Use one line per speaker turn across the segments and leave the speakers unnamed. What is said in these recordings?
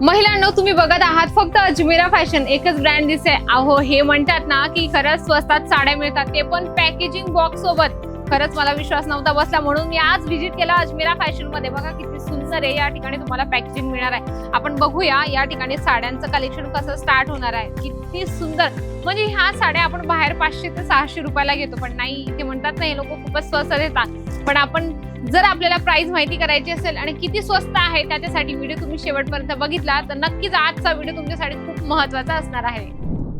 महिलांना तुम्ही बघत आहात फक्त अजमेरा फॅशन. एकच ब्रँड दिसे अहो हे म्हणतात ना की खरंच स्वस्तात साड्या मिळतात. ते पण पॅकेजिंग बॉक्स सोबत. खरंच मला विश्वास नव्हता बसला. म्हणून मी आज व्हिजिट केला अजमेरा फॅशनमध्ये. बघा किती सुंदर आहे. या ठिकाणी तुम्हाला पॅकेजिंग मिळणार आहे. आपण बघूया या ठिकाणी साड्यांचं कलेक्शन कसं स्टार्ट होणार आहे. किती सुंदर. म्हणजे ह्या साड्या आपण बाहेर पाचशे ते सहाशे रुपयाला घेतो. पण नाही इथे म्हणतात ना हे लोक खूपच स्वस्त देतात. पण आपण जर आपल्याला प्राइस माहिती करायची असेल आणि किती स्वस्त आहे त्याच्यासाठी व्हिडिओ तुम्ही शेवटपर्यंत बघितला तर नक्कीच आजचा व्हिडिओ तुमच्यासाठी खूप महत्त्वाचा असणार आहे.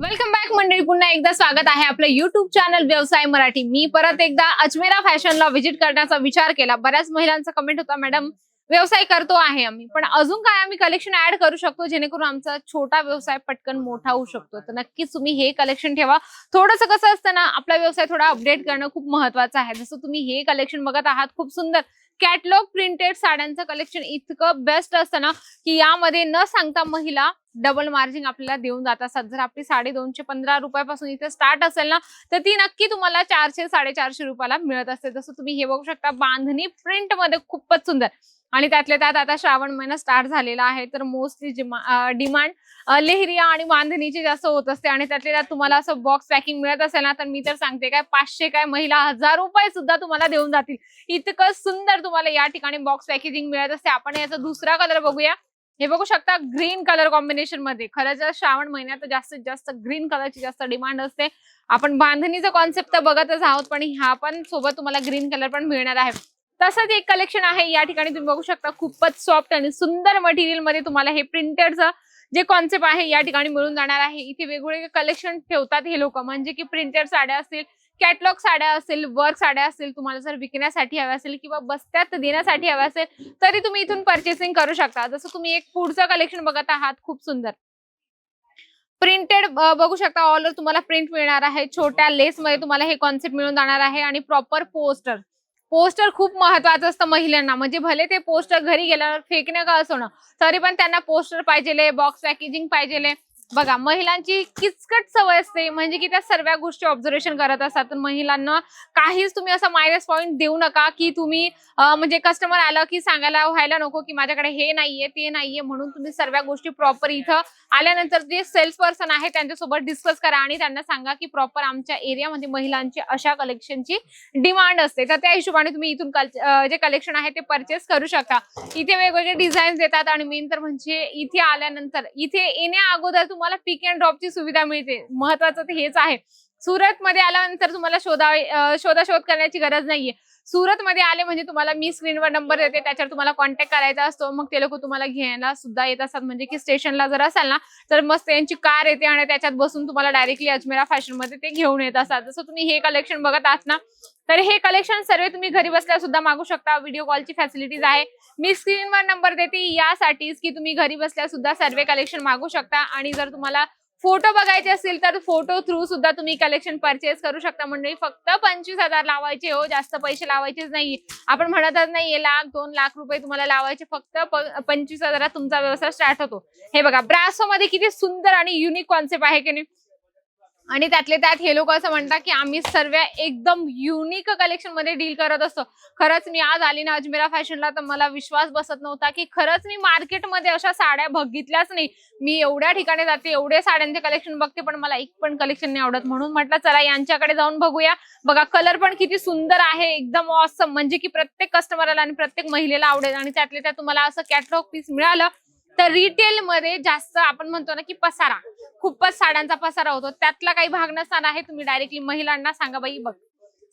वेलकम बॅक मंडळी. पुन्हा एकदा स्वागत आहे आपलं युट्यूब चॅनल व्यवसाय मराठी. मी परत एकदा अजमेरा फॅशनला व्हिजिट करण्याचा विचार केला. बऱ्याच महिलांचा कमेंट होता मॅडम व्यवसाय करतो आहे आम्ही. पण अजून काय आम्ही कलेक्शन ऍड करू शकतो जेणेकरून आमचा छोटा व्यवसाय पटकन मोठा होऊ शकतो. तर नक्कीच तुम्ही हे कलेक्शन ठेवा. थोडंसं कसं असतं ना आपला व्यवसाय थोडा अपडेट करणं खूप महत्वाचं आहे. जसं तुम्ही हे कलेक्शन बघत आहात खूप सुंदर. कॅटलॉग प्रिंटेड साड्यांचं कलेक्शन इतकं बेस्ट असतं ना की यामध्ये न सांगता महिला डबल मार्जिन आपल्याला देऊन जात असतात जर आपली साडे दोनशे पंधरा रुपयापासून इथे स्टार्ट असेल ना तर ती नक्की तुम्हाला चारशे साडेचारशे रुपयाला मिळत असते. जसं तुम्ही हे बघू शकता बांधणी प्रिंटमध्ये खूपच सुंदर. आणि त्यातल्या त्यात आता श्रावण महिना स्टार्ट झालेला आहे तर मोस्टली डिमांड लेहरिया आणि बांधणीची जास्त होत असते. आणि त्यातल्या त्यात तुम्हाला असं बॉक्स पॅकिंग मिळत असेल ना तर मी तर सांगते काय पाचशे काय महिला हजार रुपये सुद्धा तुम्हाला देऊन जातील. इतकं सुंदर तुम्हाला या ठिकाणी बॉक्स पॅकेजिंग मिळत असते. आपण याचा दुसरा कलर बघूया. हे बघू शकता ग्रीन कलर कॉम्बिनेशनमध्ये. खरं जर श्रावण महिन्यात जास्तीत जास्त ग्रीन कलरची जास्त डिमांड असते आपण बांधणीचा कॉन्सेप्ट तर बघतच आहोत पण ह्या पण सोबत तुम्हाला ग्रीन कलर पण मिळणार आहे. तसंच एक कलेक्शन आहे या ठिकाणी तुम्ही बघू शकता खूपच सॉफ्ट आणि सुंदर मटेरियलमध्ये तुम्हाला हे प्रिंटेडचं जे कॉन्सेप्ट आहे या ठिकाणी मिळून जाणार आहे. इथे वेगवेगळे कलेक्शन ठेवतात हे लोक. म्हणजे की प्रिंटेड साड्या असतील कॅटलॉग साड्या असेल वर्क साड्या असतील तुम्हाला जर विकण्यासाठी हव्या असेल किंवा बस्त्यात देण्यासाठी हव्या असेल तरी तुम्ही इथून परचेसिंग करू शकता. जसं तुम्ही एक पुढचं कलेक्शन बघत आहात खूप सुंदर. प्रिंटेड बघू शकता ऑल तुम्हाला प्रिंट मिळणार आहे. छोट्या लेस मध्ये तुम्हाला हे कॉन्सेप्ट मिळून जाणार आहे आणि प्रॉपर पोस्टर पोस्टर खूप महत्वाचं असतं महिलांना. म्हणजे भले ते पोस्टर घरी गेल्यावर फेकणं का असो ना तरी पण त्यांना पोस्टर पाहिजे बॉक्स पॅकेजिंग पाहिजे बघा महिलांची किचकट सवय असते. म्हणजे की त्या सर्व गोष्टी ऑब्झर्वेशन करत असतात. तर महिलांना काहीच तुम्ही असं मायनस पॉईंट देऊ नका की तुम्ही म्हणजे कस्टमर आलं की सांगायला व्हायला नको की माझ्याकडे हे नाहीये ते नाहीये म्हणून तुम्ही सर्व गोष्टी प्रॉपर इथं आल्यानंतर जे सेल्स पर्सन आहे त्यांच्यासोबत डिस्कस करा आणि त्यांना सांगा की प्रॉपर आमच्या एरियामध्ये महिलांची अशा कलेक्शनची डिमांड असते. तर त्या हिशोबाने तुम्ही इथून कल- जे कलेक्शन आहे ते परचेस करू शकता. इथे वेगवेगळे डिझाईन्स देतात आणि मेन तर म्हणजे इथे आल्यानंतर इथे येण्या अगोदर तुम्हाला पिक अँड ड्रॉपची सुविधा मिळते. महत्वाचं ते हेच आहे. सुरतमध्ये आल्यानंतर तुम्हाला शोधा शोधाशोध करण्याची गरज नाहीये. सुरत मध्ये आले म्हणजे तुम्हाला मी स्क्रीनवर नंबर देते. त्याच्यावर तुम्हाला कॉन्टॅक्ट करायचा असतो. मग ते लोक तुम्हाला घ्यायला सुद्धा येत असतात. म्हणजे की स्टेशनला जर असाल ना तर मस्त त्यांची कार येते आणि त्याच्यात बसून तुम्हाला डायरेक्टली अजमेरा फॅशनमध्ये ते घेऊन येत असतात. जसं तुम्ही हे कलेक्शन बघत आहात ना तर हे कलेक्शन सर्व तुम्ही घरी बसल्या सुद्धा मागू शकता. व्हिडिओ कॉलची फॅसिलिटीज आहे. मी स्क्रीनवर नंबर देते. यासाठीच की तुम्ही घरी बसल्या सुद्धा सर्व कलेक्शन मागू शकता. आणि जर तुम्हाला फोटो बघायचे असतील तर फोटो थ्रू सुद्धा तुम्ही कलेक्शन परचेस करू शकता. मंडळी फक्त पंचवीस हजार लावायचे हो. जास्त पैसे लावायचेच नाही. आपण म्हणतच नाहीये लाख दोन लाख रुपये तुम्हाला लावायचे. फक्त पंचवीस हजारात तुमचा व्यवसाय स्टार्ट होतो. हे बघा ब्रासो मध्ये किती सुंदर आणि युनिक कॉन्सेप्ट आहे की नाही? आणि त्यातले त्यात हे लोक असं म्हणतात की आम्ही सर्व एकदम युनिक कलेक्शनमध्ये डील करत असतो. खरंच मी आज आली ना अजमेरा फॅशनला तर मला विश्वास बसत नव्हता की खरंच मी मार्केटमध्ये अशा साड्या बघितल्याच नाही. मी एवढ्या ठिकाणी जाते एवढे साड्यांचे कलेक्शन बघते पण मला एक पण कलेक्शन नाही आवडत. म्हणून म्हटलं चला यांच्याकडे जाऊन बघूया. बघा कलर पण किती सुंदर आहे एकदम ऑसम म्हणजे की प्रत्येक कस्टमरला आणि प्रत्येक महिलेला आवडेल. आणि त्यातले त्यात तुम्हाला असं कॅटलॉग पीस मिळालं तर रिटेल मध्ये जास्त आपण म्हणतो ना की पसारा. खूपच साड्यांचा पसारा होतो. त्यातला काही भाग नसताना आहे तुम्ही डायरेक्टली महिलांना सांगा बाई बघ.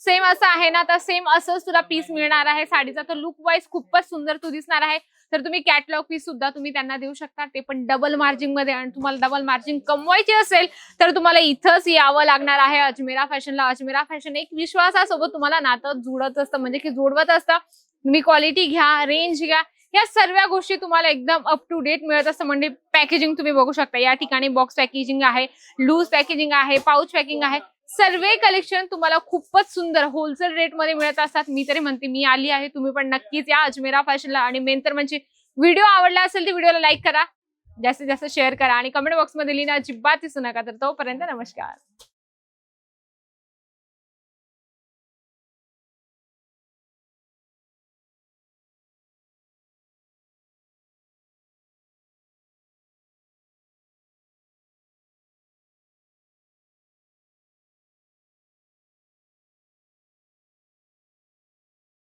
सेम असं आहे ना तर सेम असंच तुला पीस मिळणार आहे. साडीचा तर लुक वाईज खूपच सुंदर तू दिसणार आहे. तर तुम्ही कॅटलॉग पीस सुद्धा तुम्ही त्यांना देऊ शकता. ते पण डबल मार्जिनमध्ये आणि तुम्हाला डबल मार्जिन कमवायची असेल तर तुम्हाला इथंच यावं लागणार आहे अजमेरा फॅशनला. अजमेरा फॅशन एक विश्वासासोबत तुम्हाला नातं जुळत असतं. म्हणजे की जोडवत असतं. तुम्ही क्वालिटी घ्या रेंज घ्या. या सर्व गोष्टी तुम्हाला एकदम अप टू डेट मिळत असतं. म्हणजे पॅकेजिंग तुम्ही बघू शकता. या ठिकाणी बॉक्स पॅकेजिंग आहे लूज पॅकेजिंग आहे पाऊच पॅकिंग आहे. सर्व कलेक्शन तुम्हाला खूपच सुंदर होलसेल रेटमध्ये मिळत असतात. मी तरी म्हणते मी आली आहे. तुम्ही पण नक्कीच या अजमेरा फॅशनला आणि मेन तर म्हणजे व्हिडिओ आवडला असेल तर व्हिडिओला लाईक करा. जास्तीत जास्त शेअर करा. आणि कमेंट बॉक्समध्ये लिहिणं अजिबात दिसू नका. तर तोपर्यंत नमस्कार.